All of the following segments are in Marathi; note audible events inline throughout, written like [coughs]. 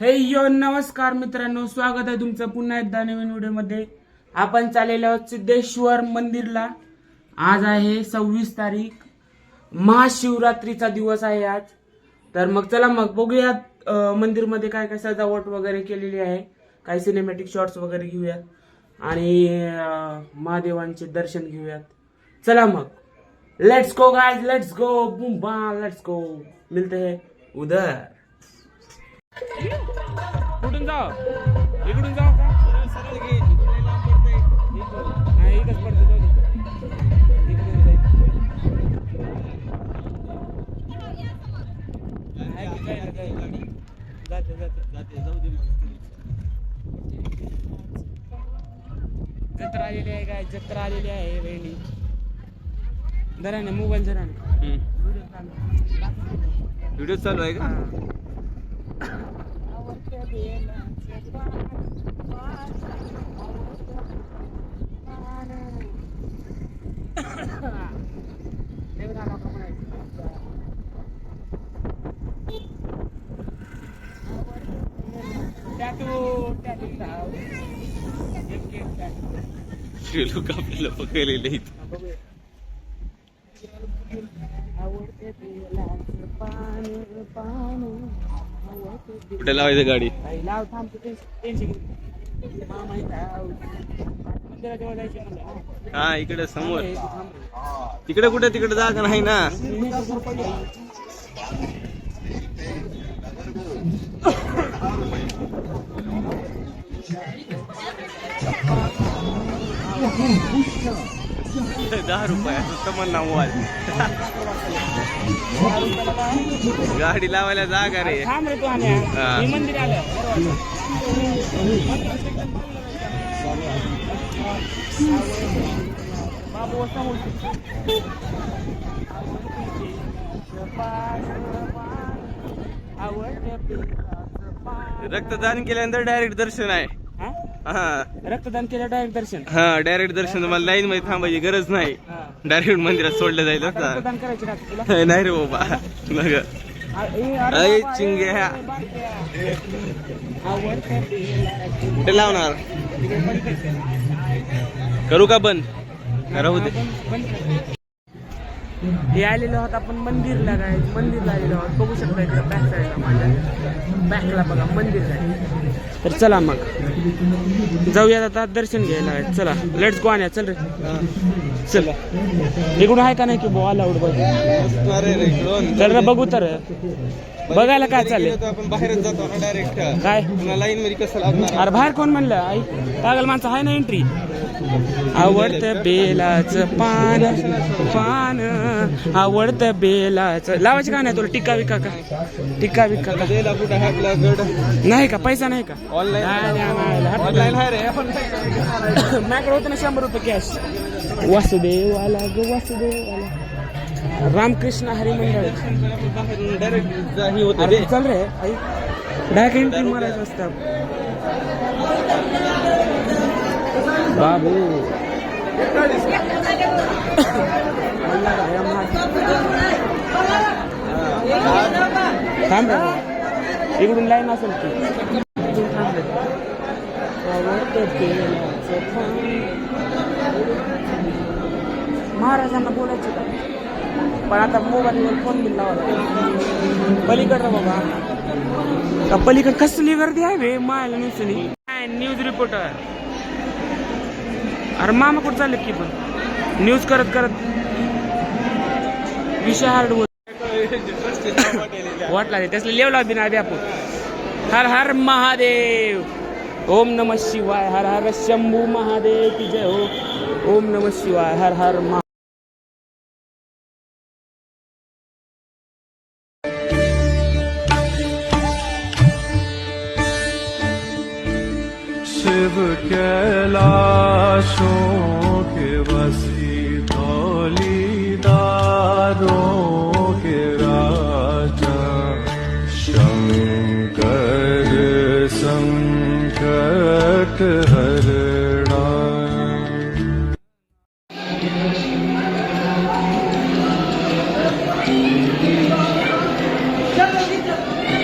हे यो नमस्कार मित्रांनो स्वागत आहे तुमचं पुन्हा एकदा नवीन व्हिडिओमध्ये. आपण चाललेलो आहोत सिद्धेश्वर मंदिरला. आज आहे सव्वीस तारीख. महाशिवरात्रीचा दिवस आहे आज. तर मग चला मग बघूयात मंदिरमध्ये काय काय सजावट वगैरे केलेली आहे. काही सिनेमॅटिक शॉट्स वगैरे घेऊयात. आणि महादेवांचे दर्शन घेऊयात. चला मग. Let's go guys let's go boom बा लेट्स गो मिलते हैं उधर कुठून जाऊ इकडून जाऊ का नाही, एकच पडतं, जाऊ दे. जाऊ. काय? जाते, जाते. जत्रा आलेली आहे काय जत्रा आलेली आहे बहिणी जरा ना मोबाईल जरा व्हिडिओ चालू आहे का लोक आपल्याला पकडलेले आहेत. आवडते कुठे लावायचं गाडी? लाव थांब. हा? इकडे समोर. तिकडे कुठे तिकडे जागा नाही ना. [laughs] दहा रुपये असं तमन्ना मोबाईल गाडी लावायला जागा रे. रक्तदान केल्यानंतर डायरेक्ट दर्शन आहे. हा. रक्तदान केलं डायरेक्ट दर्शन. हा डायरेक्ट दर्शन. मला लाईन मध्ये थांबायची गरज नाही. डायरेक्ट मंदिरात सोडलं जाईल आता आता रक्तदान करायचे का तुला? [laughs] नाही रे बाबा. नग आ- ए, अरे अय, बाबा, चिंग्या. ए, बांगड्या. आवडते तेलाची. कुठे लावणार? करू का बंद? राहू दे हे आलेलो आहोत आपण मंदिरला काय मंदिरला आलेलो आहोत. बघू शकता इकडे बॅक साईडला माझ्या. बॅकला बघा मंदिर आहे तर चला मग. जाऊयात आता दर्शन घ्यायला. चला. लेट्स गो आणि चल रे. चल. इकडून आहे का नाही की बो अलाउड बघ. चल रे बघू तर. बघायला काय चाललंय? आपण बाहेरच जातो डायरेक्ट काय लाईन मध्ये कसं लागणार? अरे बाहेर कोण म्हणलं? आई पागल माणसं आहे ना एंट्री आवडतं बेलाचं पान पान. आवडतं बेलाचं. लावायचं का नाही तुला? टिक्का विका का? टिक्का विका का? नाही का? पैसा नाही का? ऑनलाईन माझ्याकडे होतं ना शंभर रुपये कॅश वासुदेवाला ग वासुदेवाला. रामकृष्ण हरी मंडळ डायरेक्ट चल रे डायरेक्ट एंट्री मारायचं असतं. बाबू. थांब. इकडून लाईन असेल की. महाराजांना बोलायचं का? पण आता मोबाईलवर फोन बिल लावा पलीकडं बाबा. का पलीकड कसली गर्दी आहे बे? मायला न्यूजनी काय न्यूज रिपोर्टर अरे मामा कुठं चालले की पण? न्यूज करत करत. विषय हार्ड बोल वाटला रे त्यासला लेवला बिना आधी आपण. हर हर महादेव. ओम नम शिवाय. हर हर शंभू महादेव की जय हो. ओम नम शिवाय. हर हर महा कैलाशों के वसी धौलीदारों के राजा शंकर संकट हरणा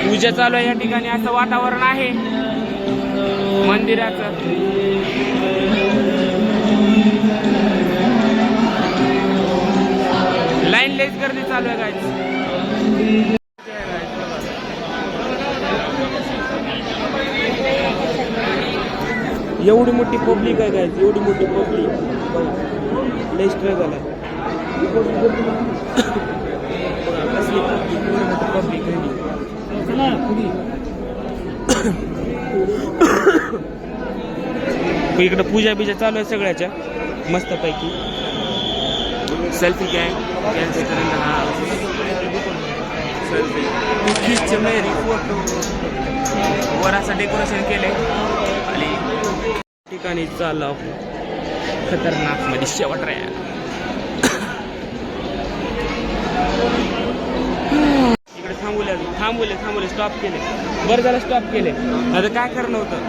पूजा चालू आहे या ठिकाणी. असं वातावरण आहे. मंदिराचं. लाईन लेस गर्दी चालू आहे गायच एवढी मोठी पब्लिक आहे गायच एवढी मोठी पब्लिक लय स्ट्रगल [coughs] आहे कसली पब्लिक [coughs] इकडं पूजा बिजा चालू आहे सगळ्याच्या मस्तपैकी. सेल्फी गँग सेल्फी मेरी फोटो वर असं डेकोरेशन केलंय. आणि ठिकाणी चाललो खतरनाकमध्ये शेवट रे इकडे थांबवले थांबवले स्टॉप केले. बरं झालं स्टॉप केले. आता काय करणं होतं?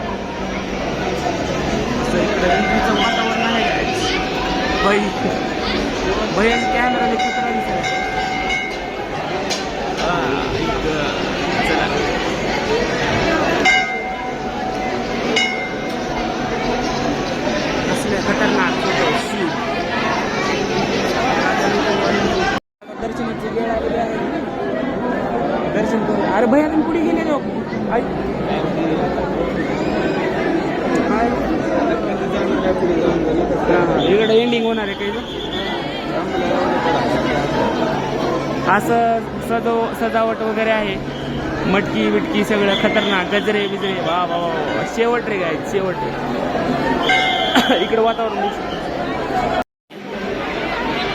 वातावरण आहे काय बाई भैया कॅमेराने कुत्रा दिसला हा, इथं. चला कसले खतरनाक फोटो शूट दर्शनाची वेळ आलेली आहे दर्शन करू अरे भैया तुम्ही कुठे गेले लोक आई हाय. हा, हा. इकडे एंडिंग होणार आहे काही असं सजव सजावट वगैरे आहे. मटकी बिटकी सगळं खतरनाक गजरे बिजरे वा वा वा वा. शेवट रे गाय शेवट रे. [coughs] इकडे वातावरण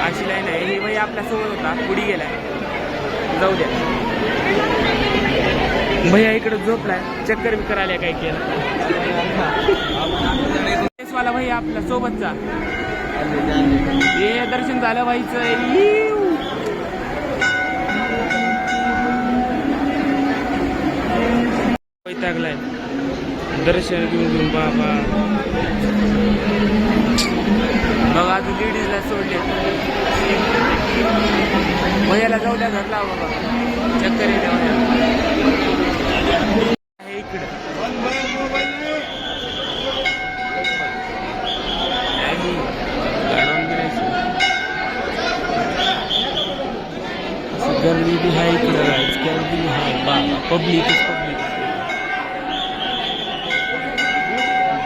अशी लाईन आहे. हे बाई आपल्यासोबत होता. पुढे गेलाय. जाऊ द्या. भैया इकडे झोपलाय. चक्कर बिक्कर आल्या काय केलं? [laughs] वाला भैया आपल्या सोबतचा. हे दर्शन झालं व्हायचं वैतागलाय दर्शन घेऊन घेऊन बाबा. बघा आता लेडीजला सोडले. भैयाला जाऊ द्या घरला बाबा चक्कर येते आहे इकडं. गर्दी बी हाय इकडं गर्दी हाय बाबा पब्लिक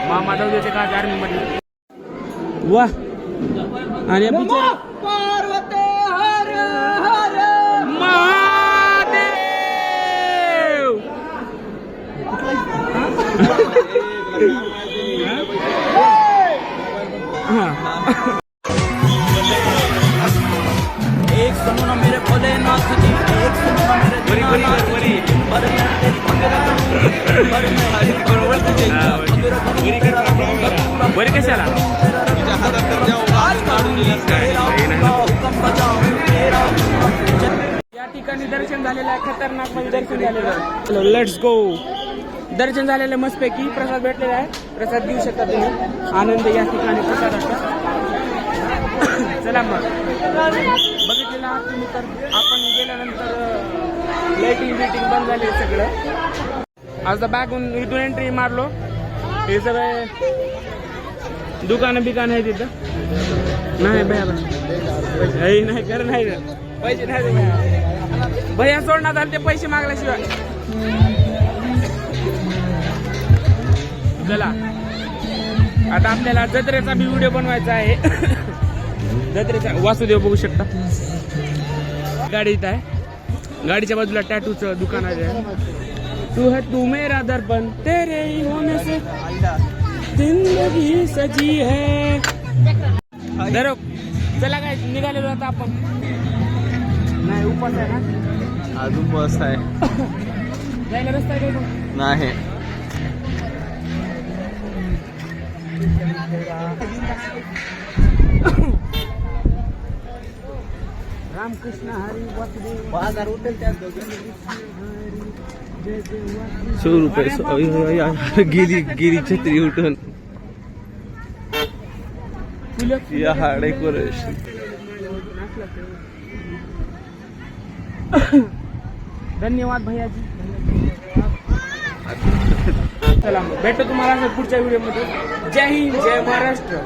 जाऊ देते का आर्मी मध्ये वा. आणि या बिचारे- महादेव! हा. एक सुनो ना मेरे भोलेनाथ जी एक सुनो ना मेरे दीनानाथ बरी जी पर मैं तेरी पर मैं झालेलं आहे खतरनाकमध्ये दर्शन झालेलं आहे. लेट्स गो दर्शन झालेलं आहे मस्तपैकी प्रसाद भेटलेला आहे. प्रसाद घेऊ शकता तुम्ही. आनंद या ठिकाणी प्रसादाचा. चला मग. बघितलेलं आहात तुम्ही तर आपण गेल्यानंतर लाईटिंग बिटिंग बंद झाले सगळं. आज बॅगून इथून एंट्री मारलो. हे सगळे दुकानं बिकान आहे तिथं नाही भया नाही नाही कर नाही. पैसे नाही भैया. सोडणार झाले ते पैसे मागल्याशिवाय. चला. आता आपल्याला जत्रेचा बी व्हिडिओ बनवायचा आहे. जत्रेचा वासुदेव बघू शकता. गाडी इथं आहे. गाडीच्या बाजूला टॅटूचं दुकान आहे. तू है तू मेरा दर्पण तेरे ही होने से जिंदगी सजी है. धरो. चला काय निघालेलो आता आपण. नाही उपास आहे ना? अजून बस आहे. आहे? नाही. रामकृष्ण हरी वासुदेव. बाजार उठेल त्या सौ रुपये गेली गेली छत्री उठून. या हा डेकोरेशन धन्यवाद भैयाजी. चला मग भेटतो तुम्हाला असं पुढच्या व्हिडिओमध्ये. जय हिंद जय महाराष्ट्र.